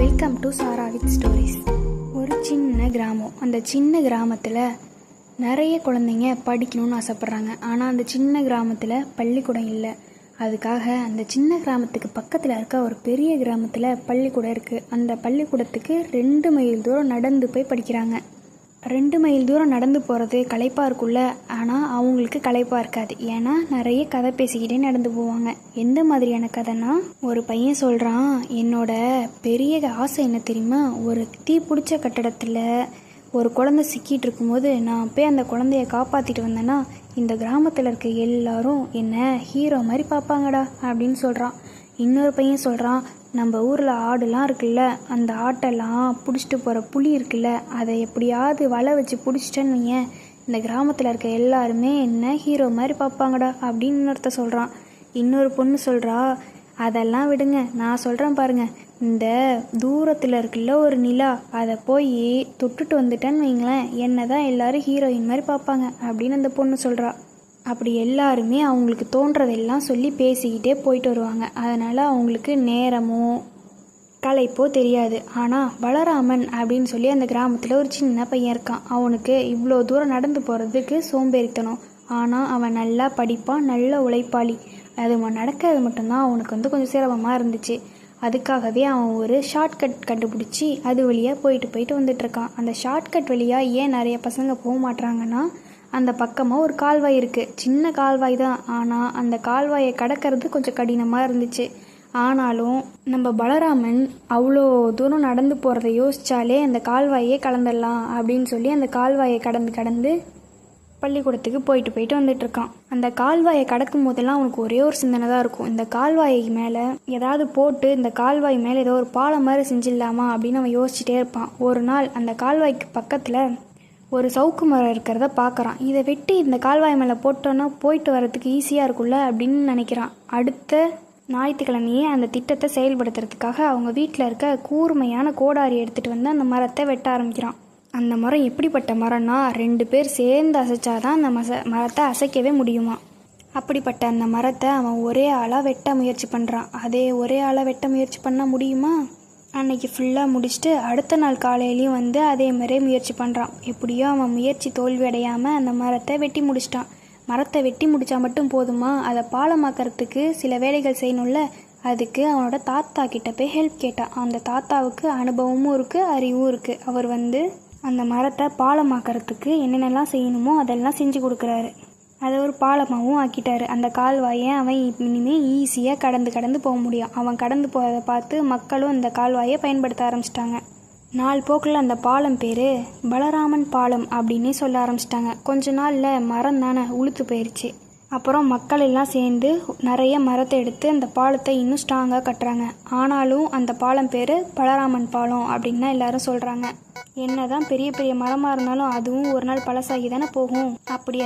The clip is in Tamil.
Welcome to Sara with stories ஒரு சின்ன கிராமம். அந்த சின்ன கிராமத்தில் நிறைய குழந்தைங்க படிக்கணும்னு ஆசைப்பட்றாங்க. ஆனால் அந்த சின்ன கிராமத்தில் பள்ளிக்கூடம் இல்லை. அதுக்காக அந்த சின்ன கிராமத்துக்கு பக்கத்தில் இருக்க ஒரு பெரிய கிராமத்தில் பள்ளிக்கூடம் இருக்குது அந்த பள்ளிக்கூடத்துக்கு ரெண்டு மைல் தூரம் நடந்து போய் படிக்கிறாங்க. ரெண்டு மைல் தூரம் நடந்து போகிறது களைப்பாக இருக்கும்ல ஆனால் அவங்களுக்கு களைப்பாக இருக்காது ஏன்னா நிறைய கதை பேசிக்கிட்டே நடந்து போவாங்க. எந்த மாதிரியான கதைனா ஒரு பையன் சொல்கிறான் என்னோட பெரிய ஆசை என்ன தெரியுமா? ஒரு தீ பிடிச்ச கட்டடத்தில் ஒரு குழந்தை சிக்கிட்டு இருக்கும்போது நான் போய் அந்த குழந்தைய காப்பாற்றிட்டு வந்தேன்னா இந்த கிராமத்தில் இருக்க எல்லாரும் என்ன ஹீரோ மாதிரி பார்ப்பாங்கடா அப்படின்னு சொல்கிறான் இன்னொரு பையன் சொல்கிறான் நம்ம ஊரில் ஆடுலாம் இருக்குல்ல அந்த ஆட்டெல்லாம் பிடிச்சிட்டு போகிற புலி இருக்குல்ல அதை எப்படியாவது வலை வச்சு பிடிச்சிட்டேன்னு வையன். இந்த கிராமத்தில் இருக்க எல்லாருமே என்ன ஹீரோ மாதிரி பார்ப்பாங்கடா அப்படின்னு இன்னொருத்த சொல்கிறான் இன்னொரு பொண்ணு சொல்கிறா அதெல்லாம் விடுங்க நான் சொல்கிறேன் பாருங்க. இந்த தூரத்தில் இருக்குல்ல ஒரு நிலா அதை போய் தொட்டுட்டு வந்துட்டேன்னு வைங்களேன் என்ன தான் எல்லாரும் ஹீரோயின் மாதிரி பார்ப்பாங்க அப்படின்னு அந்த பொண்ணு சொல்கிறா அப்படி எல்லாருமே அவங்களுக்கு தோன்றதெல்லாம் சொல்லி பேசிக்கிட்டே போயிட்டு வருவாங்க. அதனால் அவங்களுக்கு நேரமோ களைப்போ தெரியாது. ஆனால் பலராமன் அப்படின்னு சொல்லி அந்த கிராமத்தில் ஒரு சின்ன பையன் இருக்கான். அவனுக்கு இவ்வளோ தூரம் நடந்து போகிறதுக்கு சோம்பேறித்தனம். ஆனால் அவன் நல்லா படிப்பான் நல்ல உழைப்பாளி. அது அவன் நடக்கிறது மட்டும்தான் அவனுக்கு வந்து கொஞ்சம் சிரமமாக இருந்துச்சு. அதுக்காகவே அவன் ஒரு ஷார்ட்கட் கண்டுபிடிச்சி அது வழியாக போயிட்டு போயிட்டு வந்துட்டுருக்கான் அந்த ஷார்ட்கட் வழியாக ஏன் நிறைய பசங்க போக மாட்டுறாங்கன்னா அந்த பக்கமாக ஒரு கால்வாய் இருக்குது சின்ன கால்வாய் தான். ஆனால் அந்த கால்வாயை கடக்கிறது கொஞ்சம் கடினமாக இருந்துச்சு. ஆனாலும் நம்ம பலராமன் அவ்வளோ தூரம் நடந்து போகிறத யோசித்தாலே அந்த கால்வாயே கலந்துடலாம் அப்படின்னு சொல்லி அந்த கால்வாயை கடந்து கடந்து பள்ளிக்கூடத்துக்கு போயிட்டு போயிட்டு வந்துட்டுருக்கான் அந்த கால்வாயை கடக்கும் போதெல்லாம் அவனுக்கு ஒரே ஒரு சிந்தனை தான் இருக்கும். இந்த கால்வாயை மேலே ஏதாவது போட்டு இந்த கால்வாய் மேலே ஏதோ ஒரு பாலம் மாதிரி செஞ்சிடலாமா அப்படின்னு அவன் யோசிச்சுட்டே இருப்பான். ஒரு நாள் அந்த கால்வாய்க்கு பக்கத்தில் ஒரு சவுக்கு மரம் இருக்கிறத பார்க்குறான். இதை வெட்டி இந்த கால்வாய் மேலே போட்டோன்னா போயிட்டு வரதுக்கு ஈஸியாக இருக்கும்ல அப்படின்னு நினைக்கிறான். அடுத்த ஞாயிற்றுக்கிழமையே அந்த திட்டத்தை செயல்படுத்துறதுக்காக அவங்க வீட்டில் இருக்க கூர்மையான கோடாரி எடுத்துகிட்டு வந்து அந்த மரத்தை வெட்ட ஆரம்பிக்கிறான். அந்த மரம் எப்படிப்பட்ட மரம்னா ரெண்டு பேர் சேர்ந்து அசைச்சாதான் அந்த மச மரத்தை அசைக்கவே முடியுமா? அப்படிப்பட்ட அந்த மரத்தை அவன் ஒரே ஆளாக வெட்ட முயற்சி பண்ணுறான் அதே ஒரே ஆளாக வெட்ட முயற்சி பண்ணால் முடியுமா? அன்னைக்கு ஃபுல்லாக முடிச்சுட்டு அடுத்த நாள் காலையிலையும் வந்து அதே மாதிரியே முயற்சி பண்ணுறான் எப்படியோ அவன் முயற்சி தோல்வி அடையாமல் அந்த மரத்தை வெட்டி முடிச்சிட்டான். மரத்தை வெட்டி முடித்தா மட்டும் போதுமா? அதை பாலமாக்கிறதுக்கு சில வேலைகள் செய்யணும்ல? அதுக்கு அவனோட தாத்தா கிட்ட போய் ஹெல்ப் கேட்டான். அந்த தாத்தாவுக்கு அனுபவமும் இருக்குது அறிவும் இருக்குது அவர் வந்து அந்த மரத்தை பாலமாக்கிறதுக்கு என்னென்னலாம் செய்யணுமோ அதெல்லாம் செஞ்சு கொடுக்குறாரு. அதை ஒரு பாலமாகவும் ஆக்கிட்டாரு. அந்த கால்வாயை அவன் இனிமேல் ஈஸியாக கடந்து கடந்து போக முடியும். அவன் கடந்து போகிறத பார்த்து மக்களும் அந்த கால்வாயை பயன்படுத்த ஆரம்பிச்சிட்டாங்க. நாள் போக்கில் அந்த பாலம் பேர் பலராமன் பாலம் அப்படின்னே சொல்ல ஆரம்பிச்சிட்டாங்க. கொஞ்ச நாளில் மரம் தானே உளுத்து போயிடுச்சு அப்புறம் மக்கள் எல்லாம் சேர்ந்து நிறைய மரத்தை எடுத்து அந்த பாலத்தை இன்னும் ஸ்ட்ராங்காக கட்டுறாங்க. ஆனாலும் அந்த பாலம் பேர் பலராமன் பாலம் அப்படின்னு தான் எல்லாரும் சொல்கிறாங்க என்னதான் பெரிய பெரிய மரமாக இருந்தாலும் அதுவும் ஒரு நாள் பழசாகி தானே போகும். அப்படியா